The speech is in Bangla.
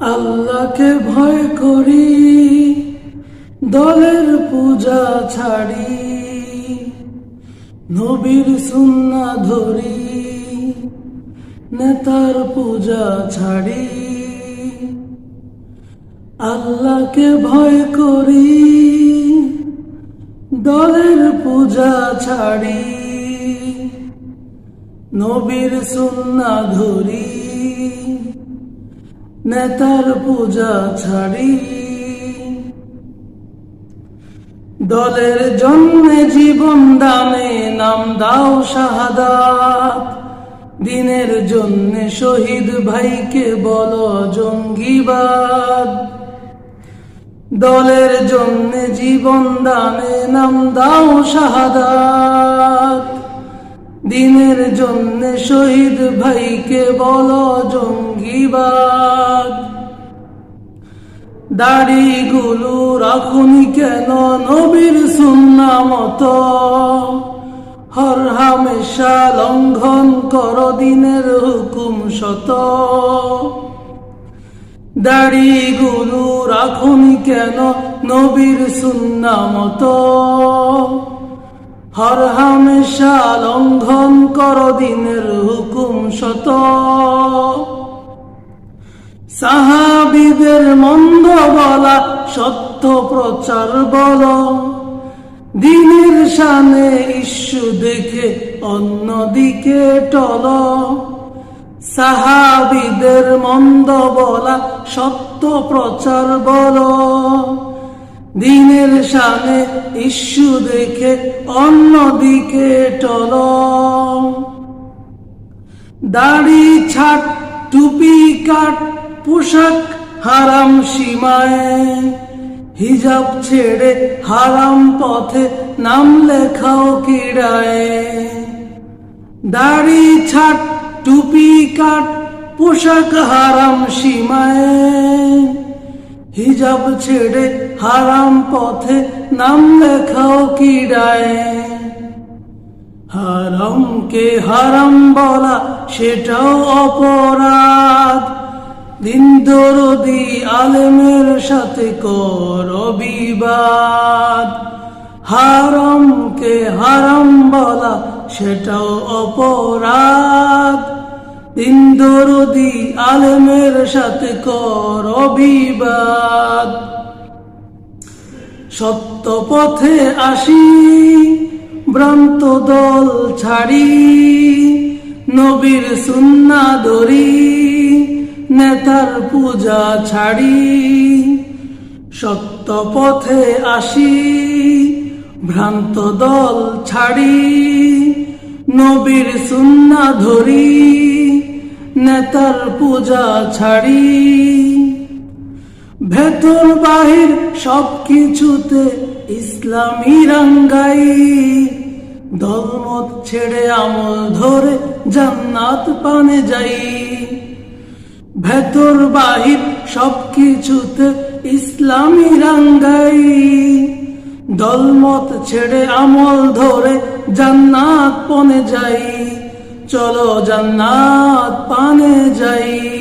আল্লাহকে ভয় করি, দলের পূজা ছাড়ি, নবীর সুন্না ধরি, নেতার পূজা ছাড়ি। আল্লাহকে ভয় করি, দলের পূজা ছাড়ি, নবীর সুন্না ধরি। নেতার পূজা ছাড়ি। দলের জন্মে জীবন দানে নাম দাও শাহাদাত। দিনের জন্য শহীদ ভাইকে বল জঙ্গিবাদ। দলের জন্য জীবন দানে নাম দাও শাহাদাত। দিনের জন্য শহীদ ভাইকে বলো জঙ্গিবাদ। দাড়িগুলো রাখুনি কেন নবীর সুন্না মতো হর হামেশা লঙ্ঘন কর দিনের হুকুম শত দাড়িগুলো রাখুনি কেন নবীর সুন্না মতো হর হামেশা লঙ্ঘন কর দিনের হুকুম শত সাহাবিদের মন্দ বলা সত্য প্রচার বল। দিনের সামনে ইস্যু দেখে অন্যদিকে টল। সাহাবিদের মন্দ বলা সত্য প্রচার বল। দিনের সামনে ইস্যু দেখে অন্যদিকে টল। দাড়ি ছাট, টুপি কাট, পোশাক হারাম সীমায়। হিজাব ছেড়ে হারাম পথে নাম লেখাও কিড়ায় দাড়ি ছাট, টুপি কাট, পোশাক হারাম সীমায়। হিজাব ছেড়ে হারাম পথে নাম লেখাও কিড়ায় হারামকে হারাম বলা সেটাও অপরাধ। দিন দরদি আলেমের সাথে কর বিবাদ। হারামকে হারাম বলা সেটাও অপরাধ। দিন আলেমের সাথে কর বিবাদ। সত্য পথে আসি, ভ্রান্ত দল ছাড়ি, নবীর সুন্না ধরি, নেতার পূজা ছাড়ি। সত্য পথে আসি, ভ্রান্ত দল ছাড়ি, নবীর সুন্না ধরি। নেতার পূজা ছাড়ি। ভেতর বাহির সব কিছুতে ইসলামী রাঙ্গাই। দলমত ছেড়ে আমল ধরে জান্নাত পানে যাই। ভেতর বাহির সব কিছুতে ইসলামী রাঙ্গাই। দলমত ছেড়ে আমল ধরে জান্নাত পনে যাই। চলো জান্নাত পানে যাই।